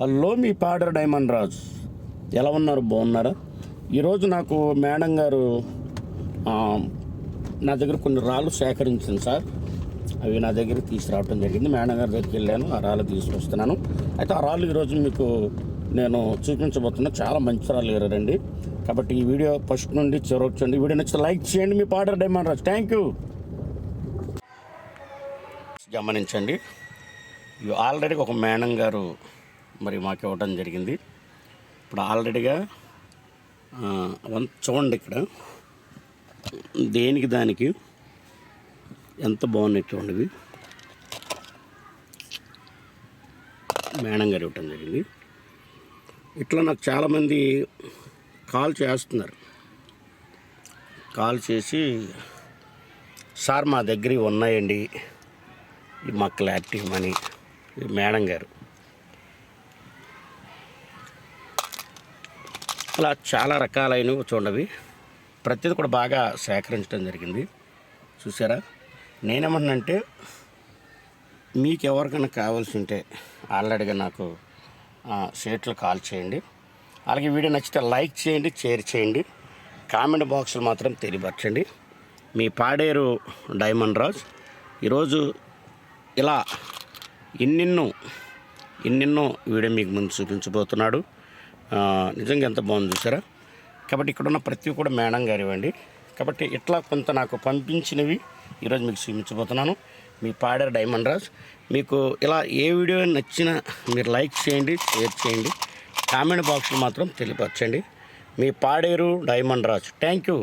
Hello మీ fodder diamond Raju. ఎలా ఉన్నారు? బాగున్నారా? ఈరోజు నాకు మేడం గారు నా దగ్గర కొన్ని రాళ్ళు సేకరించింది సార్. అవి నా దగ్గర తీసుకురావడం జరిగింది. మేడం గారి దగ్గరికి వెళ్ళాను ఆ రాళ్ళు తీసుకొస్తున్నాను. అయితే ఆ రాళ్ళు ఈరోజు మీకు నేను చూపించబోతున్నా. చాలా మంచి రాళ్ళు ఎరారండి కాబట్టి ఈ వీడియో ఫస్ట్ నుండి చివరికి చూడండి. ఈ వీడియో నచ్చితే లైక్ చేయండి. మీ Paderu diamond Raju. Thank you. గమనించండి. ఆల్రెడీ ఒక మేడం గారు మరి మాకు ఇవ్వడం జరిగింది. ఇప్పుడు ఆల్రెడీగా ఆ, చూడండి ఇక్కడ. దేనికి దానికి ఎంత బాగున్నాయి చూడండి ఇవి. మేడం గారు ఇవ్వటం జరిగింది. ఇట్లా నాకు చాలామంది కాల్ చేస్తున్నారు. కాల్ చేసి సార్ మా దగ్గర ఉన్నాయండి. ఈ మా క్లారిటీ మనీ మేడం గారు. అలా చాలా రకాలైనవి చూడండి. ప్రతిది కూడా బాగా సేకరించడం జరిగింది. చూసారా? నేనేమన్నానంటే మీకు ఎవరికైనా కావాల్సి ఉంటే ఆల్రెడీగా నాకు షేట్లు కాల్ చేయండి. అలాగే వీడియో నచ్చితే లైక్ చేయండి షేర్ చేయండి. కామెంట్ బాక్స్లు మాత్రం తెలియపరచండి. మీ పాడేరు డైమండ్ రాజ్. ఈరోజు ఇలా ఎన్నెన్నో ఎన్నెన్నో వీడియో మీకు ముందు చూపించబోతున్నాడు. నిజంగా ఎంత బాగుంది చూసారా? కాబట్టి ఇక్కడ ఉన్న ప్రతి కూడా మేడం గారివ్వండి కాబట్టి ఇట్లా కొంత నాకు పంపించినవి ఈరోజు మీకు చూపించబోతున్నాను. మీ పాడేరు డైమండ్ రాజ్. మీకు ఇలా ఏ వీడియో నచ్చినా మీరు లైక్ చేయండి షేర్ చేయండి. కామెంట్ బాక్స్లో మాత్రం తెలియపరచండి. మీ Paderu diamond Raj. Thank you.